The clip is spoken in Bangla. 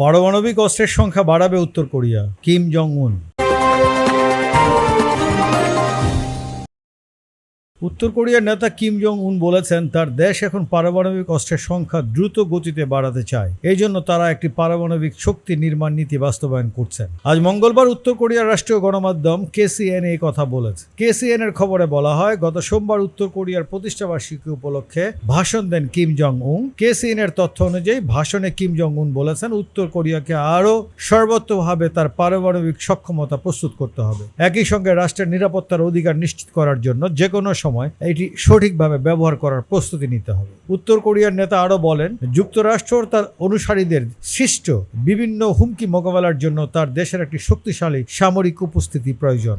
পারমাণবিক অস্ত্রের সংখ্যা বাড়াবে উত্তর কোরিয়া। কিম জং উন উত্তর কোরিয়ার নেতা কিম জং উন বলেছেন, তার দেশ এখন পারমাণবিক অস্ত্রের সংখ্যা দ্রুত গতিতে বাড়াতে চায়। এই জন্য তারা একটি পারমাণবিক শক্তি নির্মাণ নীতি বাস্তবায়ন করছেন। আজ মঙ্গলবার উত্তর কোরিয়ার রাষ্ট্রীয় গণমাধ্যম কেসিএন এই কথা বলেছে। কেসিএন এর খবরে বলা হয়, গত সোমবার উত্তর কোরিয়ার প্রতিষ্ঠাবার্ষিকী উপলক্ষে ভাষণ দেন কিম জং উন কেসিএন এর তথ্য অনুযায়ী, ভাষণে কিম জং উন বলেছেন, উত্তর কোরিয়াকে আরও সর্বত্রভাবে তার পারমাণবিক সক্ষমতা প্রস্তুত করতে হবে। একই সঙ্গে রাষ্ট্রের নিরাপত্তার অধিকার নিশ্চিত করার জন্য যে কোনো সময় এটি সঠিকভাবে ব্যবহার করার প্রস্তুতি নিতে হবে। উত্তর কোরিয়ার নেতা আরও বলেন, যুক্তরাষ্ট্র তার অনুসারীদের সৃষ্ট বিভিন্ন হুমকি মোকাবেলার জন্য তার দেশের একটি শক্তিশালী সামরিক উপস্থিতি প্রয়োজন।